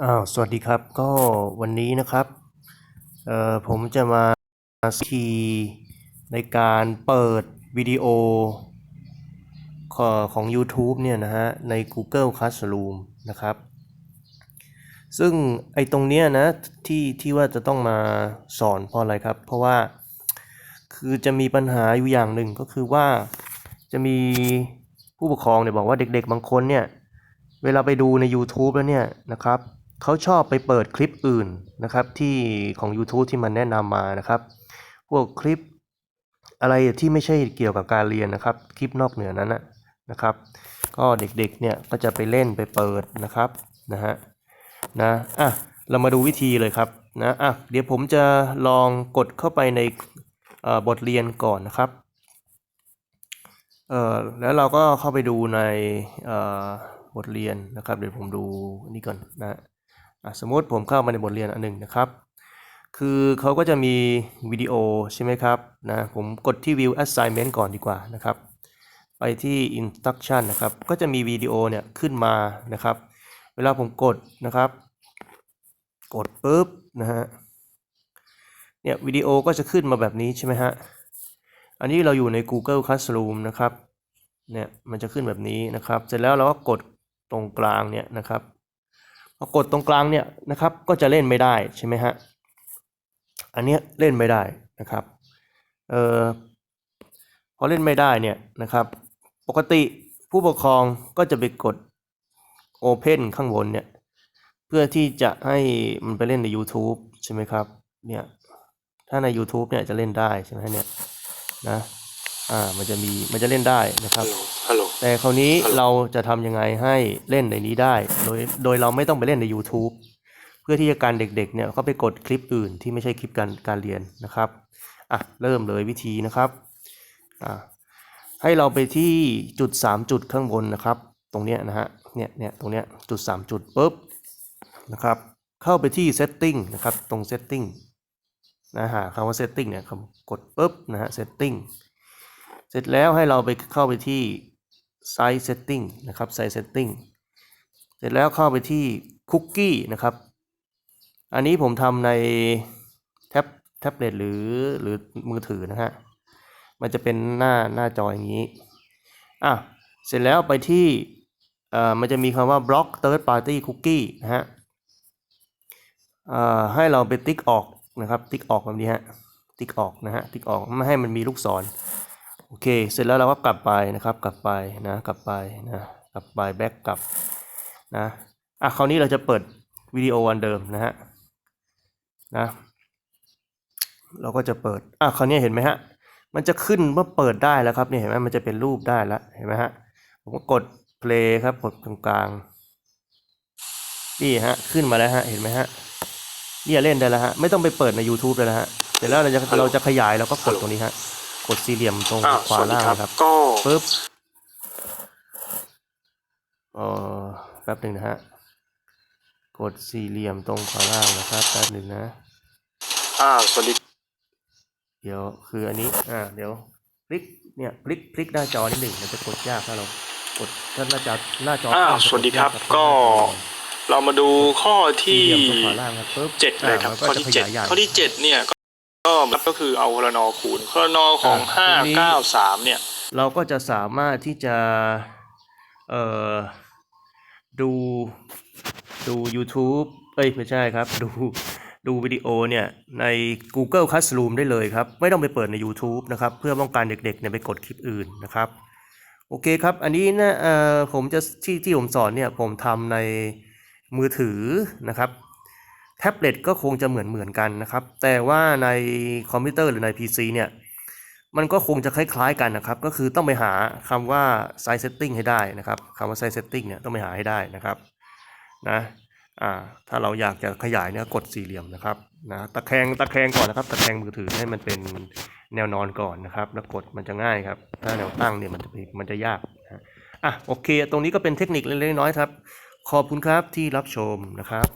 อ้าวสวัสดีครับก็วันนี้นะครับเอ่อผมจะมาทีในการเปิดวิดีโอของของ YouTube เนี่ยนะฮะใน Google Classroom นะครับ ซึ่งไอ้ตรงเนี้ยนะที่ที่ว่าจะต้องมาสอนเพราะอะไรครับ เพราะว่าคือจะมีปัญหาอยู่อย่างหนึ่งก็คือว่าจะมีผู้ปกครองเนี่ยบอกว่าเด็กๆบางคนเนี่ยเวลาไปดูใน YouTube แล้วเนี่ยนะครับ เขาชอบไปเปิดคลิปอื่นนะครับที่ของ YouTube ที่มันแนะนำมานะครับ พวกคลิปอะไรที่ไม่ใช่เกี่ยวกับการเรียนนะครับ คลิปนอกเหนือนั้นนะนะครับ ก็เด็กๆเนี่ยก็จะไปเล่นไปเปิดนะครับนะฮะนะอะเรามาดูวิธีเลยครับนะอะเดี๋ยวผมจะลองกดเข้าไปในบทเรียนก่อนนะครับเอ่อแล้วเราก็เข้าไปดูในบทเรียนนะครับ เดี๋ยวผมดูนี่ก่อนนะ สมมติผมเข้ามาในบทเรียนอันหนึ่งนะครับ คือเขาก็จะมีวิดีโอใช่ไหมครับนะผมกดที่ view assignment ก่อนดีกว่านะครับ ไปที่ instruction นะครับ ก็จะมีวิดีโอเนี่ยขึ้นมานะครับ เวลาผมกดนะครับ กดปุ๊บนะฮะเนี่ยวิดีโอก็จะขึ้นมาแบบนี้ใช่ไหมฮะ อันนี้เราอยู่ใน Google Classroom นะครับ เนี่ยมันจะขึ้นแบบนี้นะครับ เสร็จแล้วเราก็กดตรงกลางเนี่ยนะครับ พอกดตรงกลางเนี่ยนะครับก็จะเล่นไม่ได้ใช่ไหมฮะอันเนี้ยเล่นไม่ได้นะครับเอ่อพอเล่นไม่ได้เนี่ยนะครับ ปกติผู้ปกครองก็จะไปกด Open ข้างบนเนี่ยเพื่อที่จะให้มันไปเล่นใน YouTube ใช่ไหมครับเนี่ยถ้าใน YouTube เนี่ยจะเล่นได้ใช่ไหมเนี่ยนะ อ่ามันจะมีมันจะเล่นได้นะครับ ฮัลโหล แต่คราวนี้ฮัลโหลเราจะทำยังไงให้เล่นในนี้ได้ โดยโดยเราไม่ต้องไปเล่นใน YouTube เพื่อที่จะการเด็กๆเนี่ยเขาไปกดคลิปอื่นที่ไม่ใช่คลิปการการเรียนนะครับอะเริ่มเลยวิธีนะครับอ่าให้เราไปที่จุด 3 จุดข้างบนนะครับ ตรงเนี้ยนะฮะเนี่ยเนี่ยตรงเนี้ยจุด 3 จุดปุ๊บนะครับเข้าไปที่ setting นะครับตรง setting นะหาคำว่า setting เนี่ยคำกดปุ๊บนะฮะ setting เสร็จแล้วให้เราไปเข้าไปที่ size setting นะครับ size setting เสร็จแล้วเข้าไปที่ cookie นะครับ อันนี้ผมทำในแท็บแท็บเล็ตหรือหรือมือถือนะฮะ มันจะเป็นหน้าหน้าจออย่างนี้ อะ เสร็จแล้วไปที่เอ่อมันจะมีคำว่า block third party cookie นะฮะเอ่อให้เราไปติ๊กออกนะครับ ติ๊กออกแบบนี้ฮะ ติ๊กออกนะฮะ ติ๊กออกไม่ให้มันมีลูกศร โอเค เสร็จแล้วเราก็กลับไปนะครับ กลับไปนะ กลับไปนะ กลับไปแบ็กกลับนะ อะคราวนี้เราจะเปิดวิดีโออันเดิมนะฮะ นะ เราก็จะเปิด อะคราวนี้เห็นไหมฮะ มันจะขึ้นว่าเปิดได้แล้วครับเนี่ยเห็นไหมมันจะเป็นรูปได้แล้วเห็นไหมฮะ ผมก็กด play ครับ กดตรงกลางนี่ฮะ ขึ้นมาแล้วฮะ เห็นไหมฮะเนี่ยเล่นได้แล้วฮะ ไม่ต้องไปเปิดใน YouTube เลยนะฮะ เสร็จแล้วเราจะเราจะขยายเราก็กดตรงนี้ฮะ กดสี่เหลี่ยมตรงอ้าวขสวาวัสดีล่างครับนะครับก็ปึ๊บเอ่อแป๊บหนึ่งนะฮะ กดสี่เหลี่ยมตรงขวาล่างนะครับแป๊บหนึ่งนะ อ่าสวัสดีเดี๋ยวคืออันนี้ อ่า เดี๋ยวพลิก เนี่ยพลิกพลิกหน้าจอนิดหนึ่งมันจะกดยากถ้าเรากดถ้าหน้าจอหน้าจออ่าตั้งจะสวัสดีครับยาก็เรามาดูข้อสี่ที่เหลี่ยมตรงขวาล่างครับปึ๊บเจ็ดเลยครับาข้อที่มันก็เจ็จะดขยายใหญ่ข้อที่เจ็ดเนี่ย ก็ก็ก็คือเอาคลนอคูณคลนอของอ่าห้าทีนี้เก้าสามเนี่ย เราก็จะสามารถที่จะเอ่อดูดู YouTube เอ้ยไม่ใช่ครับ ดูดูวิดีโอเนี่ยใน Google Classroom ได้เลยครับ ไม่ต้องไปเปิดใน YouTube นะครับ เพื่อป้องกันเด็กๆเนี่ยไปกดคลิปอื่นนะครับ โอเคครับ อันนี้นะเอ่อผมจะที่ที่ผมสอนเนี่ยผมทำในมือถือนะครับ แท็บเล็ตก็คงจะเหมือนเหมือนกันนะครับ แต่ว่าในคอมพิวเตอร์หรือใน PC เนี่ย มันก็คงจะคล้ายๆกันนะครับ ก็คือต้องไปหาคำว่า size setting ให้ได้นะครับคำว่า size setting เนี่ยต้องไปหาให้ได้นะครับนะอ่าถ้าเราอยากจะขยายเนี่ยกดสี่เหลี่ยมนะครับนะตะแคงตะแคงก่อนนะครับ ตะแคงมือถือให้มันเป็นแนวนอนก่อนนะครับ แล้วกดมันจะง่ายครับ ถ้าแนวตั้งเนี่ยมันจะมันจะยากนะอะโอเค ตรงนี้ก็เป็นเทคนิคเล็กๆน้อยๆครับ ขอบคุณครับที่รับชมนะครับ